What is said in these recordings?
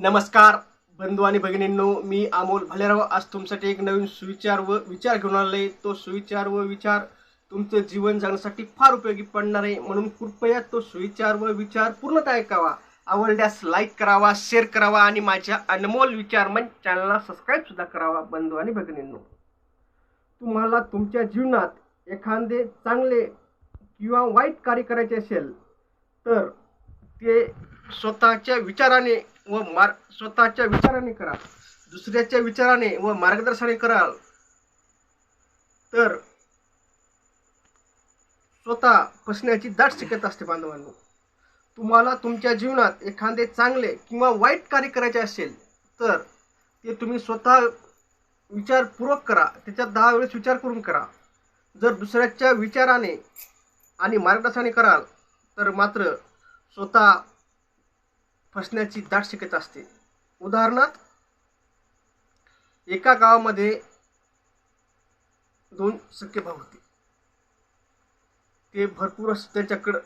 नमस्कार बंधू आणि भगिनींनो मी अमोल भालेराव. आज तुमच्यासाठी एक नवीन सुविचार व विचार घेऊन आलोय. तो सुविचार व विचार तुमचं जीवन जगण्यासाठी फार उपयोगी पडणार आहे. म्हणून कृपया तो सुविचार व विचार पूर्णतः ऐकावा आवडल्यास लाईक करावा शेअर करावा आणि माझ्या अनमोल विचार मन चॅनलला सबस्क्राईब सुद्धा करावा बंधू आणि भगिनींनो. तुम्हाला तुमच्या जीवनात एखादे चांगले किंवा वाईट कार्य करायचे असेल तर ते स्वतःच्या विचाराने व मार स्वतःच्या विचाराने करा. दुसऱ्याच्या विचाराने व मार्गदर्शनाने कराल तर स्वतः फसण्याची दाट शक्यता असते बांधवांनी. तुम्हाला तुमच्या जीवनात एखादे चांगले किंवा वाईट कार्य करायचे असेल तर ते तुम्ही स्वतः विचारपूर्वक करा. त्याच्यात दहा वेळेस विचार करून करा. जर दुसऱ्याच्या विचाराने आणि मार्गदर्शनाने कराल तर मात्र स्वतः फसण्याची दाट शक्यता असते. उदाहरणार्थ एका गावामध्ये दोन सख्खे भाऊ होते. ते भरपूर असं त्यांच्याकडं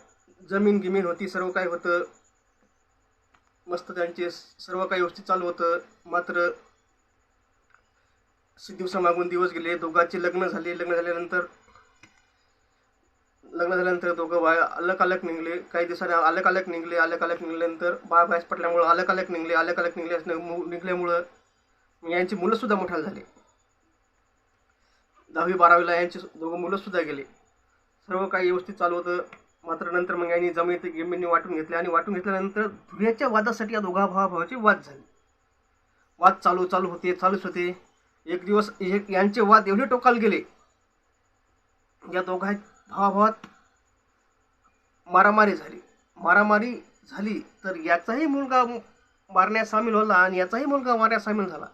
जमीन गिमीन होती सर्व काही होतं. मस्त त्यांचे सर्व काही व्यवस्थित चालू होतं. मात्र दिवसामागून दिवस गेले दोघांचे लग्न झाले. लग्न झाल्यानंतर लग्न झाल्यानंतर दोघं बाय अलग अलग निघले. काही दिवसांनी अलग अलग निघले. अलग अलग निघल्यानंतर बाळ बाहेर पडल्यामुळं अलग अलग निघले अलग अलग निघले निघल्यामुळं यांची मुलं सुद्धा मोठाले झाले. दहावी बारावीला यांची दोघं मुलं सुद्धा गेले. सर्व काही व्यवस्थित चालू होतं. मात्र नंतर मग यांनी जमिनी जमिनी वाटून घेतले आणि वाटून घेतल्यानंतर धुऱ्याच्या वादासाठी या दोघा भावाभावाचे वाद झाले. वाद चालू चालू होते चालूच होते. एक दिवस एक यांचे वाद एवढे टोकाला गेले. या दोघा भावाभावात मारामारी झाली. मारामारी झाली तर याचाही मुलगा मारण्यात सामील होला आणि याचाही मुलगा मारण्यात सामील झाला.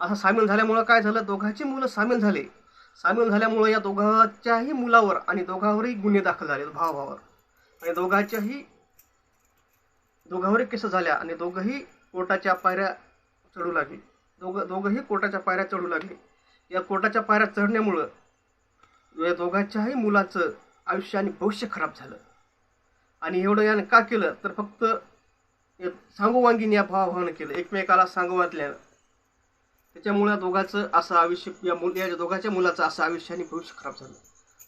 असं सामील झाल्यामुळं काय झालं? दोघांची मुलं सामील झाले. सामील झाल्यामुळं या दोघांच्याही मुलावर आणि दोघांवरही गुन्हे दाखल झाले भावाभावावर आणि दोघांच्याही दोघांवरही केस झाल्या आणि दोघंही कोर्टाच्या पायऱ्या चढू लागले. दोघं दोघंही कोर्टाच्या पायऱ्या चढू लागले. या कोर्टाच्या पायऱ्या चढण्यामुळं या दोघांच्याही मुलाचं आयुष्य आणि भविष्य खराब झालं. आणि एवढं यानं का केलं? तर फक्त सांगोवांगीने या भावाभावानं केलं. एकमेकाला सांगोवातल्यानं त्याच्यामुळे या दोघांचं असं आयुष्य या मुल या दोघांच्या मुलाचं असं आयुष्य आणि भविष्य खराब झालं.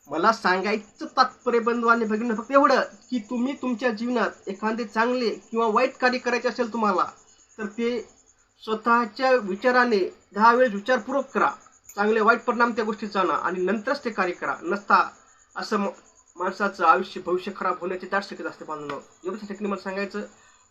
मला सांगायचं तात्पर्य बंधू आणि भगिनी फक्त एवढं की तुम्ही तुमच्या जीवनात एखादे चांगले किंवा वाईट कार्य करायचे असेल तुम्हाला तर ते स्वतःच्या विचाराने दहा वेळेस विचारपूर्वक करा. चांगले वाईट परिणाम त्या गोष्टीचा आणा आणि नंतरच ते कार्य करा. नसता असं माणसाचं आयुष्य भविष्य खराब होण्याची दाट शक्यता असते बांधणं ठिकाणी मला सांगायचं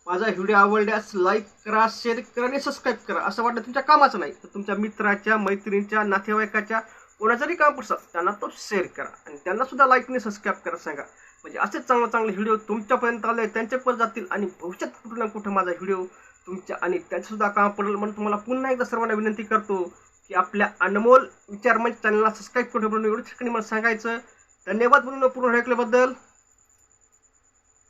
माझा व्हिडिओ आवडल्यास लाईक करा शेअर करा आणि सबस्क्राईब करा. असं वाटलं तुमच्या कामाचं नाही तर तुमच्या मित्राच्या मैत्रिणीच्या नातेवाईकाच्या कोणाचंही काम पडसा त्यांना तो शेअर करा आणि त्यांना सुद्धा लाईक आणि सबस्क्राईब करा सांगा. म्हणजे असेच चांगले चांगले व्हिडिओ तुमच्यापर्यंत आले त्यांच्यापर्यंत जातील आणि भविष्यात कुठं ना कुठं माझा व्हिडिओ तुमच्या आणि त्यांचंसुद्धा काम पडेल म्हणून तुम्हाला पुन्हा एकदा सर्वांना विनंती करतो. की आपल्या अनमोल विचार म्हणजे चॅनलला सबस्क्राईब करून एवढं ठिकाणी मला सांगायचं. धन्यवाद म्हणून पूर्ण ऐकल्याबद्दल